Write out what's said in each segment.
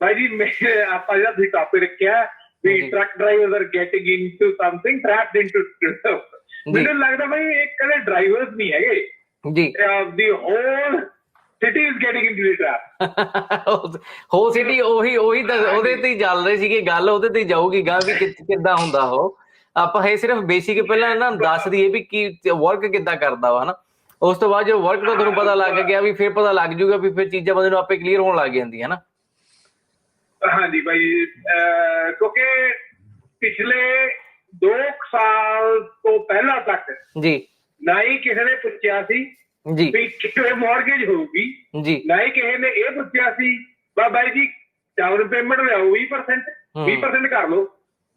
ਭਾਈ ਜੀ ਮੈਂ ਆਪਾਂ ਜਿਹੜਾ ਤੁਸੀਂ ਟਾਪਿਕ ਰੱਖਿਆ ਵੀ। Truck drivers are getting into something trapped into ਮੈਨੂੰ ਲੱਗਦਾ ਭਾਈ ਇਹ ਕਦੇ ਡਰਾਈਵਰਸ ਨਹੀਂ ਹੈਗੇ। ਜੀ। The whole city is getting into the trap ਹੋ ਸਿਟੀ ਉਹੀ ਉਹੀ ਤਾਂ ਉਹਦੇ ਤੇ ਹੀ ਚੱਲ ਰਹੀ ਸੀਗੀ ਗੱਲ ਉਹਦੇ ਤੇ ਹੀ ਜਾਊਗੀ ਗਾ ਵੀ ਕਿੱਦਾਂ ਹੁੰਦਾ ਉਹ। ਆਪਾਂ ਇਹ ਸਿਰਫ ਬੇਸਿਕ ਪਹਿਲਾਂ ਨਾ ਦੱਸ ਦਈਏ ਵੀ ਕੀ ਵਰਕ ਕਿੱਦਾਂ ਕਰਦਾ ਵਾ ਹਨਾ? ਉਸ ਤੋਂ ਬਾਅਦ ਜਦੋਂ ਵਰਕ ਦਾ ਤੁਹਾਨੂੰ ਪਤਾ ਲੱਗ ਗਿਆ ਵੀ ਫਿਰ ਪਤਾ ਲੱਗ ਜਾਊਗਾ ਵੀ ਫਿਰ ਚੀਜ਼ਾਂ ਬੰਦੇ ਨੂੰ ਆਪੇ ਕਲੀਅਰ ਹੋਣ ਲੱਗ ਜਾਂਦੀਆਂ ਹਨਾ? ਹਾਂਜੀ ਭਾਈ ਕਿਉਂਕਿ ਪਿਛਲੇ 2 ਸਾਲ ਤੋਂ ਪਹਿਲਾਂ ਤੱਕ ਜੀ। ਨਾ ਹੀ ਕਿਸੇ ਨੇ ਪੁੱਛਿਆ ਸੀ ਜੀ। ਵੀ ਕਿਵੇਂ ਮਾਰਗੇਜ ਹੋਊਗੀ ਜੀ। ਨਾ ਹੀ ਕਿਸੇ ਨੇ ਇਹ ਪੁੱਛਿਆ ਸੀ ਬਾ ਬਾਈ ਜੀ ਡਾਊਨ ਪੇਮੈਂਟ ਲਿਆਓ 20% ਹਮ। 20% ਕਰ ਲਓ।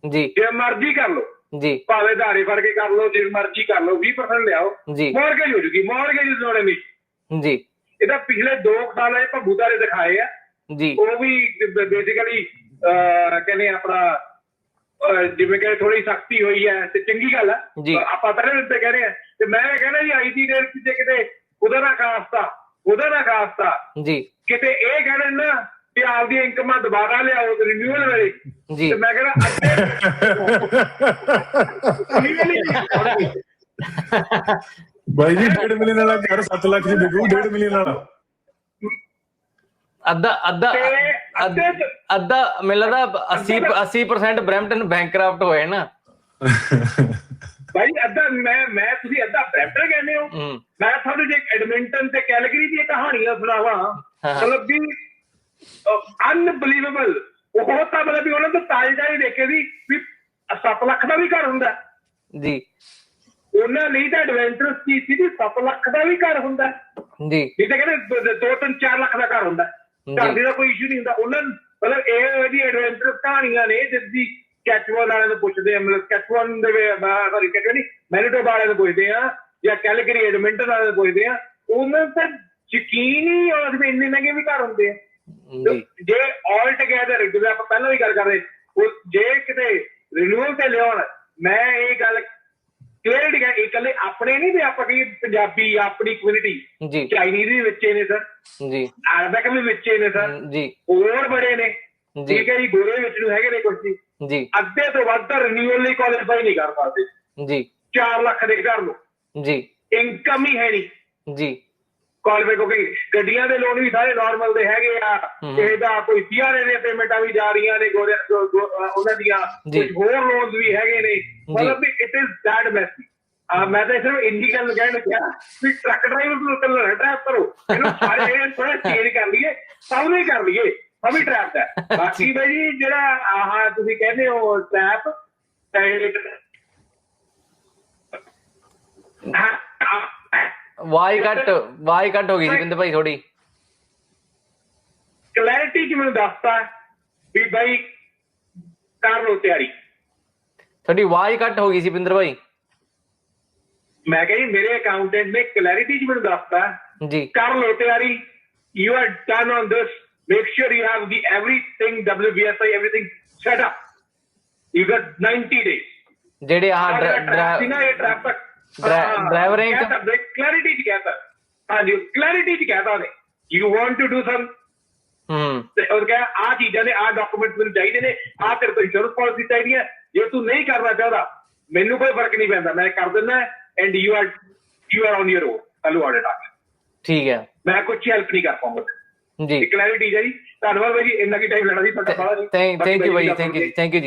ਜੀ। ਜੇ ਮਰਜ਼ੀ ਕਰ ਲਓ। ਜੀ। ਭਾਵੇਂ ਧਾਰੇ ਫੜ ਕੇ ਕਰ ਲਓ ਜੇ ਮਰਜ਼ੀ ਕਰ ਲਓ 20% ਲਿਆਓ। ਜੀ। ਮਾਰਗੇਜ ਹੋ ਜੂਗੀ ਮਾਰਗੇਜ ਲੋੜੇ ਨਹੀਂ ਜੀ। ਇਹਦਾ ਪਿਛਲੇ 2 ਸਾਲ ਇਹ ਭੱਬੂ ਧਾਰੇ ਦਿਖਾਏ ਆ। ਜੀ। ਉਹ ਵੀ ਬੇਸਿਕਲੀ ਕਹਿੰਦੇ ਆਪਣਾ ਜਿਵੇਂ ਕਿ ਥੋੜੀ ਸਖਤੀ ਹੋਈ ਹੈ ਤੇ ਚੰਗੀ ਗੱਲ ਹੈ ਜੀ। ਆਪਾਂ ਤਾਂ ਤੇ ਕਹਿ ਰਹੇ ਆ। ਤੇ ਮੈਂ ਕਹਿੰਦਾ ਜੀ ਆਈਟੀ ਦੇ ਵਿੱਚ ਜੇ ਕਿਤੇ ਉਹਦਾ ਨਾ ਖਾਸਤਾ ਉਹਦਾ ਨਾ ਖਾਸਤਾ ਜੀ। ਕਿਤੇ ਇਹ ਕਹਿਣ ਨਾ ਕਿ ਆਪਦੀ ਇਨਕਮਾਂ ਦੁਬਾਰਾ ਲਿਆਓ ਰਿਨਿਊਅਲ ਵੇਲੇ। ਜੀ। ਤੇ ਮੈਂ ਕਹਿੰਦਾ ਅੱਗੇ ਬਾਈ ਜੀ 1.5 ਮਿਲੀਅਨ ਵਾਲਾ ਘਰ 7 ਲੱਖ ਦੀ ਵਿਕੂ 1.5 ਮਿਲੀਅਨ ਵਾਲਾ। ਅੱਧਾ ਅੱਧਾ ਅੱਧ- ਲੱਗਦਾ 80 80% ਬ੍ਰੈਂਪਟਨ ਬੈਂਕਰਪਟ ਹੋਏ ਨਾ। ਭਾਈ ਅੱਧਾ ਮੈਂ ਮੈਂ ਤੁਸੀਂ ਅੱਧਾ ਬ੍ਰੈਂਪਟਨ ਕਹਿੰਦੇ ਹੋ। ਮੈਂ ਤੁਹਾਨੂੰ ਜੇ ਐਡਮਿੰਟਨ ਤੇ ਕੈਲਗਰੀ ਦੀਆਂ ਕਹਾਣੀਆਂ ਸੁਣਾਵਾਂ। ਮਤਲਬ ਵੀ ਅਨਬਲੀਵੇਬਲ ਉਹ ਤਾਂ ਮਤਲਬ ਵੀ ਉਹਨਾਂ ਤੋਂ ਤਾਜ਼ੀ ਤਾਜ਼ੀ ਦੇਖੇ ਸੀ ਵੀ 7 ਲੱਖ ਦਾ ਵੀ ਘਰ ਹੁੰਦਾ। ਜੀ। ਉਹਨਾਂ ਲਈ ਤਾਂ ਐਡਵੈਂਚਰਸ ਕੀ ਸੀ ਵੀ 7 ਲੱਖ ਦਾ ਵੀ ਘਰ ਹੁੰਦਾ। ਜੀ। ਨਹੀਂ ਤਾਂ ਕਹਿੰਦੇ 2 3 4 ਲੱਖ ਦਾ ਘਰ ਹੁੰਦਾ। ਘਰ। ਦਾ ਕੋਈ ਇਸ਼ੂ ਨਹੀਂ ਹੁੰਦਾ। ਉਹਨਾਂ ਮਤਲਬ ਇਹ ਜਿਹੜੀ ਐਡਵੈਂਚਰਸ ਕਹਾਣੀਆਂ ਨੇ ਜਿਸਦੀ ਕੈਚਵਨ ਵਾਲਿਆਂ ਨੂੰ ਪੁੱਛਦੇ ਆ ਮਤਲਬ ਕੈਚਵਨ ਦੇ ਸੌਰੀ ਕੈਚਵਨ ਨਹੀਂ ਮੈਨੀਟੋਬਾ ਵਾਲਿਆਂ ਨੂੰ ਪੁੱਛਦੇ ਆ ਜਾਂ ਕੈਲਗਰੀ ਐਡਮਿੰਟਨ ਵਾਲਿਆਂ ਨੂੰ ਪੁੱਛਦੇ ਆ ਉਹਨਾਂ ਤਾਂ ਯਕੀਨ ਹੀ ਵੀ ਇੰਨੇ ਮਹਿੰਗੇ ਵੀ ਘਰ ਹੁੰਦੇ ਆ। ਜੀ ਆਲ ਟੁਗੇਦਰ ਜਿਵੇਂ ਆਪਾਂ ਪਹਿਲਾਂ ਵੀ ਗੱਲ ਕਰਦੇ ਉਹ ਜੇ ਕਿਤੇ ਰਿਨਿਊਅਲ ਤੇ ਲਿਆਉਣ ਮੈਂ ਇਹ ਗੱਲ ਕਲੀਅਰਟੀ ਹੈ ਇਕੱਲੇ ਆਪਣੇ ਨਹੀਂ ਵੀ ਆਪਾਂ ਕਹੀਏ ਪੰਜਾਬੀ ਆਪਣੀ ਕਮਿਊਨਿਟੀ ਜੀ। ਚਾਈਨੀਜ਼ ਵੀ ਵਿੱਚੇ ਨੇ ਸਰ ਜੀ। ਅਰਬਿਕ ਵੀ ਵਿੱਚੇ ਨੇ ਸਰ ਜੀ। ਹੋਰ ਬੜੇ ਨੇ। ਠੀਕ ਹੈ ਜੀ ਗੋਰੇ ਵਿੱਚ ਨੂੰ ਹੈਗੇ ਨੇ ਕੁਝ ਜੀ। ਜੀ। ਅੱਧੇ ਤੋਂ ਵੱਧ ਰਿਨਿਊਅਲ ਲਈ ਕੁਆਲੀਫਾਈ ਨਹੀਂ ਕਰ ਸਕਦੇ। ਜੀ। 4 ਲੱਖ ਦੇ ਘਰ ਨੂੰ। ਜੀ। ਇਨਕਮ ਹੀ ਹੈ ਨਹੀਂ। ਜੀ। ਕਾਲਵੇ ਕਿਉਂਕਿ ਗੱਡੀਆਂ ਦੇ ਲੋਨ ਵੀ ਸਾਰੇ ਨਾਰਮਲ ਦੇ ਹੈਗੇ ਆ। ਕਿਸੇ ਦਾ ਕੋਈ ਸੀਆਰਏ ਦੇ ਪੇਮੈਂਟਾਂ ਵੀ ਜਾ ਰਹੀਆਂ ਨੇ ਗੋਰੇ ਉਹਨਾਂ ਦੀਆਂ। ਕੁਝ ਹੋਰ ਲੋਨਸ ਵੀ ਹੈਗੇ ਨੇ। ਮਤਲਬ ਵੀ ਇਟ ਇਜ਼ ਦੈਟ ਮੈਸੀ ਆ ਮੈਂ ਤਾਂ ਸਿਰਫ ਇੰਨੀ ਗੱਲ ਕਹਿਣ ਲੱਗਿਆ ਵੀ ਟਰੱਕ ਡਰਾਈਵਰ ਨੂੰ ਕੱਲ ਟਰੈਪ ਕਰੋ ਇਹਨੂੰ ਸਾਰੇ ਥੋੜਾ ਚੇਂਜ ਕਰ ਲਈਏ ਸਭ ਨੂੰ ਹੀ ਕਰ ਲਈਏ ਸਭ ਹੀ ਟਰੈਪ ਹੈ ਬਾਕੀ ਬਈ ਜੀ ਜਿਹੜਾ ਆਹ ਤੁਸੀਂ ਕਹਿੰਦੇ ਹੋ ਟਰੈਪ ਵਾਈ ਕੱਟ ਵਾਈ ਕੱਟ ਹੋ ਗਈ ਸੀ ਬਿੰਦ ਭਾਈ ਥੋੜੀ ਕਲੈਰਿਟੀ ਕਿ ਮੈਨੂੰ ਦੱਸਤਾ ਵੀ ਬਾਈ ਕਰ ਲਓ ਤਿਆਰੀ? ਤੁਹਾਡੀ ਵਾਈ ਕੱਟ ਹੋ ਗਈ ਸੀ ਬਿੰਦਰ ਭਾਈ। ਮੈਂ ਕਿਹਾ ਜੀ ਮੇਰੇ ਅਕਾਊਂਟੈਂਟ ਨੇ ਕਲੈਰਿਟੀ ਚ ਮੈਨੂੰ ਦੱਸਤਾ ਜੀ। ਕਰ ਲਓ ਤਿਆਰੀ। You are done on this make sure you have the everything WBSI everything set up. You got 90 days. ਜਿਹੜੇ ਆਹ ਸੀ ਨਾ ਇਹ ਟ੍ਰੈਫਿਕ ਡਰਾ- driver rank- ਕਲੈਰਿਟੀ ਚ ਕਹਤਾ। ਹਾਂਜੀ ਕਲੈਰਿਟੀ ਚ ਕਹਤਾ ਨੇ you want to do some ਹੂੰ। ਤੇ ਉਹ ਕਹੇ ਆ ਚੀਜ਼ਾਂ ਨੇ ਆ ਡਾਕੂਮੈਂਟ ਮੈਨੂੰ ਚਾਹੀਦੇ ਨੇ ਆ ਤੇਰੇ ਤੋਂ ਇੰਸ਼ੋਰੈਂਸ ਪਾਲਿਸੀ ਚਾਹੀਦੀ ਹੈ ਜੇ ਤੂੰ ਨਹੀਂ ਕਰਨਾ ਚਾਹਦਾ ਮੈਨੂੰ ਕੋਈ ਫ਼ਰਕ ਨਹੀਂ ਪੈਂਦਾ। ਮੈਂ ਕਰ ਦਿੰਦਾ and you are you are on your own hello audit ਆ। ਠੀਕ ਹੈ। ਮੈਂ ਕੁਝ ਹੈਲਪ ਨਹੀਂ ਕਰ ਪਾਉਂਗਾ ਜੀ। ਕਲੈਰਿਟੀ ਜੀ ਧੰਨਵਾਦ ਜੀ ਇੰਨਾ ਕੀ ਟਾਈਮ ਲੈਣਾ ਸੀ ਤੁਹਾਡਾ ਥੈਂਕ ਥੈਂਕ ਯੂ ਭਾਈ ਥੈਂਕ ਯੂ ਥੈਂਕ ਯੂ